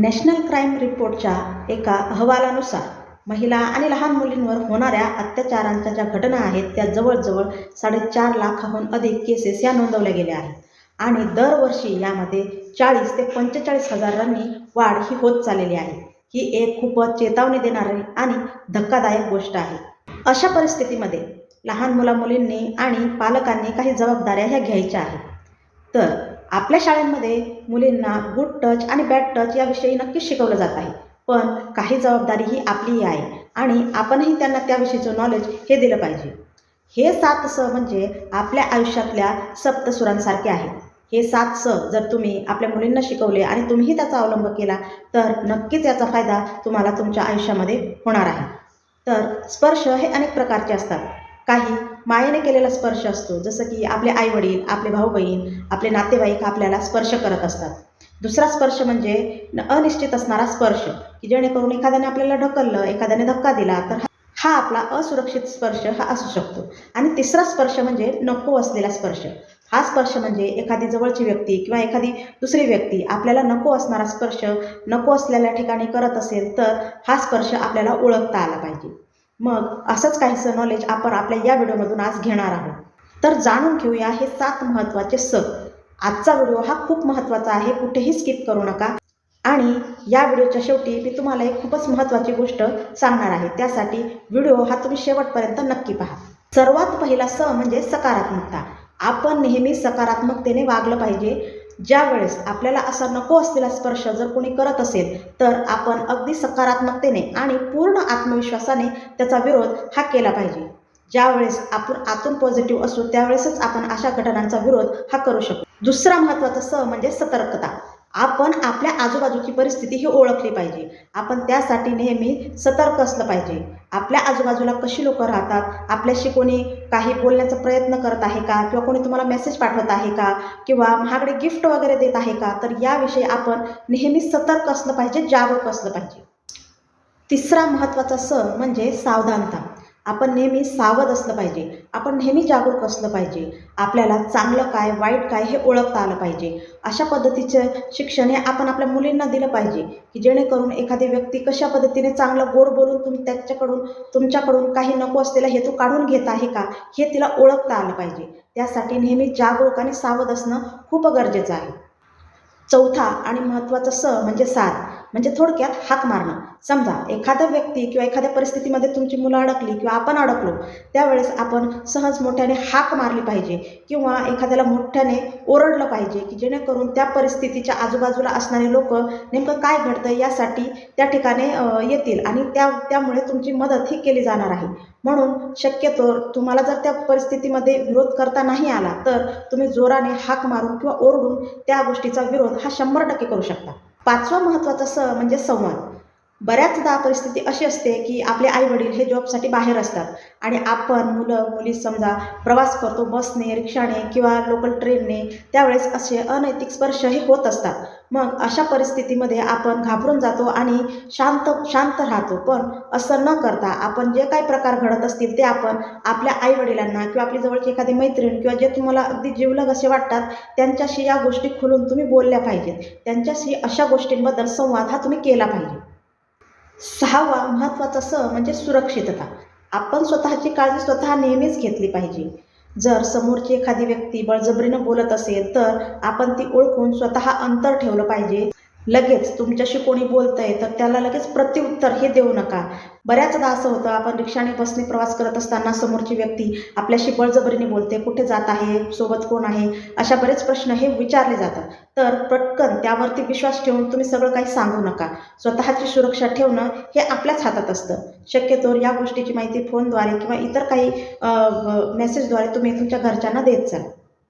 National crime रिपोर्टच्या एका अहवालानुसार महिला आणि लहान मुलींवर होणाऱ्या अत्याचारांच्या ज्या घटना आहेत त्या जवळजवळ साडेचार लाखाहून अधिक केसेस या नोंदवल्या गेल्या आहेत. आणि दरवर्षी यामध्ये चाळीस ते पंचेचाळीस हजारांनी वाढ ही होत चाललेली आहे. ही एक खूपच चेतावणी देणारी आणि धक्कादायक गोष्ट आहे. अशा परिस्थितीमध्ये लहान मुलामुलींनी आणि पालकांनी काही जबाबदाऱ्या ह्या घ्यायच्या आहेत. तर आपल्या शाळेमध्ये मुलींना गुड टच आणि बॅड टच याविषयी नक्कीच शिकवलं जात आहे. पण काही जबाबदारी ही आपलीही आहे आणि आपणही त्यांना त्याविषयीचं नॉलेज हे दिलं पाहिजे. हे सात स म्हणजे आपल्या आयुष्यातल्या सप्तसुरांसारखे आहेत हे सात स जर तुम्ही आपल्या मुलींना शिकवले आणि तुम्हीही त्याचा अवलंब केला तर नक्कीच याचा फायदा तुम्हाला तुमच्या आयुष्यामध्ये होणार आहे. तर स्पर्श हे अनेक प्रकारचे असतात. काही मायेने केलेला स्पर्श असतो. जसं की आपले आईवडील आपले भाऊ बहीण आपले नातेवाईक आपल्याला स्पर्श करत असतात. दुसरा स्पर्श म्हणजे अनिश्चित असणारा स्पर्श की जेणेकरून एखाद्याने आपल्याला ढकललं एखाद्याने धक्का दिला तर हा आपला असुरक्षित स्पर्श हा असू शकतो. आणि तिसरा स्पर्श म्हणजे नको असलेला स्पर्श. हा स्पर्श म्हणजे एखादी जवळची व्यक्ती किंवा एखादी दुसरी व्यक्ती आपल्याला नको असणारा स्पर्श नको असलेल्या ठिकाणी करत असेल तर हा स्पर्श आपल्याला ओळखता आला पाहिजे. मग असंच काहीसं नॉलेज आपण आपल्या या व्हिडिओमधून आज घेणार आहोत. तर जाणून घेऊया हे सात महत्त्वाचे स आजचा व्हिडिओ हा खूप महत्त्वाचा आहे कुठेही स्किप करू नका. आणि या व्हिडिओच्या शेवटी मी तुम्हाला एक खूपच महत्त्वाची गोष्ट सांगणार आहे. त्यासाठी व्हिडिओ हा तुम्ही शेवटपर्यंत नक्की पहा. सर्वात पहिला स म्हणजे सकारात्मकता. आपण नेहमी सकारात्मकतेने वागलं पाहिजे. ज्या वेळेस आपल्याला असा नको असलेला स्पर्श जर कोणी करत असेल तर आपण अगदी सकारात्मकतेने आणि पूर्ण आत्मविश्वासाने त्याचा विरोध हा केला पाहिजे. ज्यावेळेस आपण आतून पॉझिटिव्ह असू त्यावेळेसच आपण अशा घटनांचा विरोध हा करू शकतो. दुसरा महत्त्वाचा स म्हणजे सतर्कता. आपण आपल्या आजूबाजूची परिस्थिती ही ओळखली पाहिजे. आपण त्यासाठी नेहमी सतर्क असलं पाहिजे. आपल्या आजूबाजूला कशी लोकं राहतात? आपल्याशी कोणी काही बोलण्याचा प्रयत्न करत आहे का? किंवा कोणी तुम्हाला मेसेज पाठवत आहे का? किंवा महागडे गिफ्ट वगैरे देत आहे का? तर याविषयी आपण नेहमी सतर्क असलं पाहिजे जागरूक असलं पाहिजे. तिसरा महत्त्वाचा सण म्हणजे सावधानता. आपण नेहमी सावध असलं पाहिजे. आपण नेहमी जागरूक असलं पाहिजे. आपल्याला चांगलं काय वाईट काय हे ओळखता आलं पाहिजे. अशा पद्धतीचं शिक्षण हे आपण आपल्या मुलींना दिलं पाहिजे की जेणेकरून एखादी व्यक्ती कशा पद्धतीने चांगलं गोड बोलून तुम्ही त्याच्याकडून तुमच्याकडून काही नको असलेला हेतू काढून घेत आहे का हे तिला ओळखता आलं पाहिजे. त्यासाठी नेहमी जागरूक आणि सावध असणं खूप गरजेचं आहे. चौथा आणि महत्त्वाचा स म्हणजे साथ म्हणजे थोडक्यात हाक मारणं. समजा एखादा व्यक्ती किंवा एखाद्या परिस्थितीमध्ये तुमची मुलं अडकली किंवा आपण अडकलो त्यावेळेस आपण सहज मोठ्याने हाक मारली पाहिजे किंवा एखाद्याला मोठ्याने ओरडलं पाहिजे की जेणेकरून त्या परिस्थितीच्या आजूबाजूला असणारे लोक नेमकं काय घडतं यासाठी त्या ठिकाणी येतील आणि त्या त्यामुळे तुमची मदत ही केली जाणार आहे. म्हणून शक्यतो तुम्हाला जर त्या परिस्थितीमध्ये विरोध करता नाही आला तर तुम्ही जोराने हाक मारून किंवा ओरडून त्या गोष्टीचा विरोध हा शंभर टक्के करू शकता. पाचवा महत्त्वाचा स म्हणजे संवाद. बऱ्याचदा परिस्थिती अशी असते की आपले आई वडील हे जॉबसाठी बाहेर असतात आणि आपण मुलं मुली समजा प्रवास करतो बसने रिक्षाने किंवा लोकल ट्रेनने त्यावेळेस असे अनैतिक स्पर्श हे होत असतात. मग अशा परिस्थितीमध्ये आपण घाबरून जातो आणि शांत शांत राहतो. पण असं न करता आपण जे काही प्रकार घडत असतील ते आपण आपल्या आईवडिलांना किंवा आपली जवळची एखादी मैत्रीण किंवा जे तुम्हाला अगदी जिवलग असे वाटतात त्यांच्याशी या गोष्टी खुलून तुम्ही बोलल्या पाहिजेत. त्यांच्याशी अशा गोष्टींबद्दल संवाद हा तुम्ही केला पाहिजे. सहावा महत्त्वाचा स म्हणजे सुरक्षितता. आपण स्वतःची काळजी स्वतः नेहमीच घेतली पाहिजे. जर समोरची एखादी व्यक्ती बळजबरीनं बोलत असेल तर आपण ती ओळखून स्वतः अंतर ठेवलं पाहिजे. लगेच तुमच्याशी कोणी बोलतंय तर त्याला लगेच प्रत्युत्तर हे देऊ नका. बऱ्याचदा असं होतं आपण रिक्षाने बसने प्रवास करत असताना समोरची व्यक्ती आपल्याशी बळजबरीने बोलते कुठे जात आहे सोबत कोण आहे अशा बरेच प्रश्न हे विचारले जातात. तर पटकन त्यावरती विश्वास ठेवून तुम्ही सगळं काही सांगू नका. स्वतःची सुरक्षा ठेवणं हे आपल्याच हातात असतं. शक्यतो या गोष्टीची माहिती फोनद्वारे किंवा इतर काही मेसेजद्वारे तुम्ही तुमच्या घरच्यांना देत जा.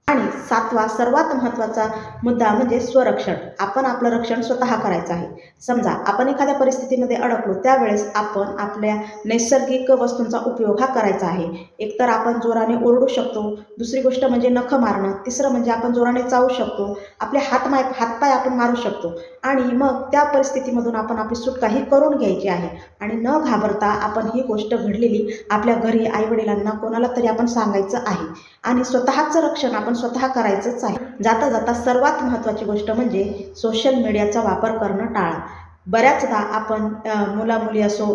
आणि सातवा सर्वात महत्त्वाचा मुद्दा म्हणजे स्वरक्षण. आपण आपलं रक्षण स्वतः करायचं आहे. समजा आपण एखाद्या परिस्थितीमध्ये अडकलो त्यावेळेस आपण आपल्या नैसर्गिक वस्तूंचा उपयोग हा करायचा आहे. एकतर आपण जोराने ओरडू शकतो दुसरी गोष्ट म्हणजे नखं मारणं तिसरं म्हणजे आपण जोराने चावू शकतो आपले हातमाय हातपाय आपण मारू शकतो. आणि मग त्या परिस्थितीमधून आपण आपली सुटकाही करून घ्यायची आहे. आणि न घाबरता आपण ही गोष्ट घडलेली आपल्या घरी आईवडिलांना कोणाला तरी आपण सांगायचं आहे. आणि स्वतःचं रक्षण आपण स्वतः करायचंच आहे. जाता जाता सर्वात महत्त्वाची गोष्ट म्हणजे सोशल मीडियाचा वापर करणं टाळा. बऱ्याचदा आपण मुलामुली असो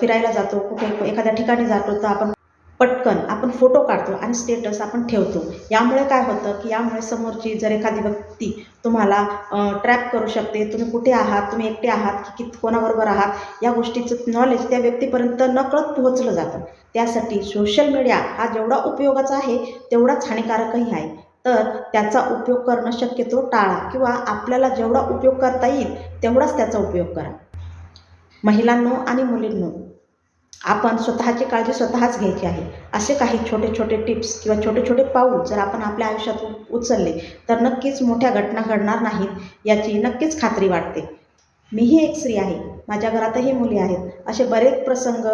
फिरायला जातो कुठे एखाद्या ठिकाणी जातो तर आपण पटकन आपण फोटो काढतो आणि स्टेटस आपण ठेवतो. यामुळे काय होतं की यामुळे समोरची जर एखादी व्यक्ती तुम्हाला ट्रॅप करू शकते तुम्ही कुठे आहात तुम्ही एकटे आहात की कित कोणाबरोबर आहात या गोष्टीचं नॉलेज त्या व्यक्तीपर्यंत नकळत पोहोचलं जातं. त्यासाठी सोशल मीडिया हा जेवढा उपयोगाचा आहे तेवढाच हानिकारकही आहे. तर त्याचा उपयोग करणं शक्यतो टाळा किंवा आपल्याला जेवढा उपयोग करता येईल तेवढाच त्याचा उपयोग करा. महिलांनो आणि मुलींनो आपण स्वतःची काळजी स्वतःच घ्यायची आहे. असे काही छोटे छोटे टिप्स किंवा छोटे छोटे पाऊल जर आपण आपल्या आयुष्यात उचलले तर नक्कीच मोठ्या घटना घडणार नाहीत याची नक्कीच खात्री वाटते. मीही एक स्त्री आहे. माझ्या घरातही मुली आहेत. असे बरेच प्रसंग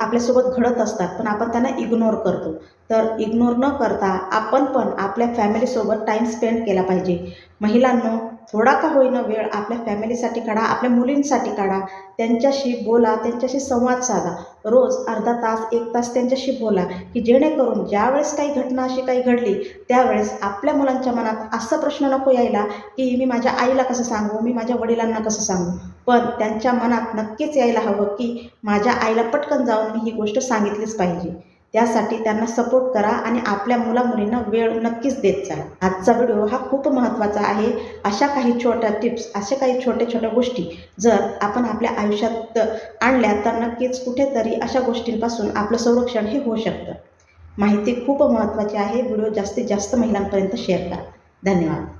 आपल्यासोबत घडत असतात पण आपण त्यांना इग्नोर करतो. तर इग्नोर न करता आपण पण आपल्या फॅमिलीसोबत टाईम स्पेंड केला पाहिजे. महिलांनो थोडा का होईना वेळ आपल्या फॅमिलीसाठी काढा आपल्या मुलींसाठी काढा. त्यांच्याशी बोला त्यांच्याशी संवाद साधा. रोज अर्धा तास एक तास त्यांच्याशी बोला की जेणेकरून ज्यावेळेस काही घटना अशी काही घडली त्यावेळेस आपल्या मुलांच्या मनात असा प्रश्न नको यायला की मी माझ्या आईला कसं सांगू मी माझ्या वडिलांना कसं सांगू? पण त्यांच्या मनात नक्कीच यायला हवं की माझ्या आईला पटकन जाऊन मी ही गोष्ट सांगितलीच पाहिजे. त्यासाठी त्यांना सपोर्ट करा आणि आपल्या मुलामुलींना वेळ नक्कीच देत जा. आजचा व्हिडिओ हा खूप महत्त्वाचा आहे. अशा काही छोट्या टिप्स अशा काही छोट्या छोट्या गोष्टी जर आपण आपल्या आयुष्यात आणल्या तर नक्कीच कुठेतरी अशा गोष्टींपासून आपलं संरक्षण हे होऊ शकतं. माहिती खूप महत्त्वाची आहे. व्हिडिओ जास्तीत जास्त महिलांपर्यंत शेअर करा. धन्यवाद.